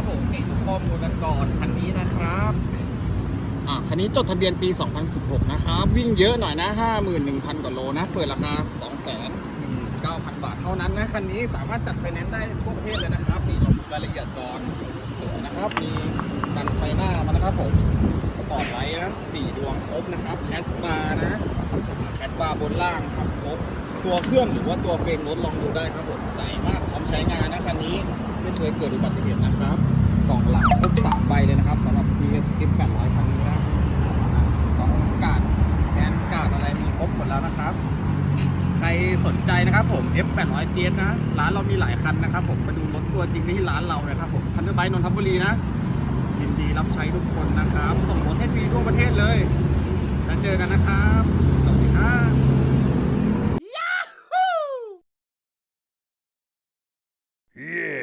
ก่อนคันนี้นะครับอะคันนี้จดทะเบียนปี 2016 นะครับวิ่งเยอะหน่อยนะ 51,000 กว่าโลนะ เปิดราคา 219,000 บาทเท่านั้นนะคันนี้สามารถจัดไฟแนนซ์ได้ทั่วประเทศเลยนะครับนี่ลองดูรายละเอียดก่อนสวยนะครับ มีกันไฟหน้ามานะครับผมสปอร์ตไลท์นะสี่ดวงครบนะครับแคสบาร์นะแคสบาร์บนล่างครับครบ ตัวเครื่องหรือว่าตัวเฟรมรถลองดูได้ครับผมใสมากพร้อมใช้งานนะคันนี้ไม่เคยเกิดอุบัติเหตุนะครับกล่องหลังครบสามใบเลยนะครับสำหรับ GS 800คันนี้นะกล่องกาดแกนกาดอะไรมีครบหมดแล้วนะครับ ใครสนใจนะครับผม F 800 GS นะร้านเรามีหลายคันนะครับ ผมมาดูรถตัวจริงที่ร้านเรานะครับผมคันเดอร์ไบนนทบุรีนะยินดีรับใช้ทุกคนนะครับ ส่งรถให้ฟรีทั่วประเทศเลยแล้วเจอกันนะครับ Yeah.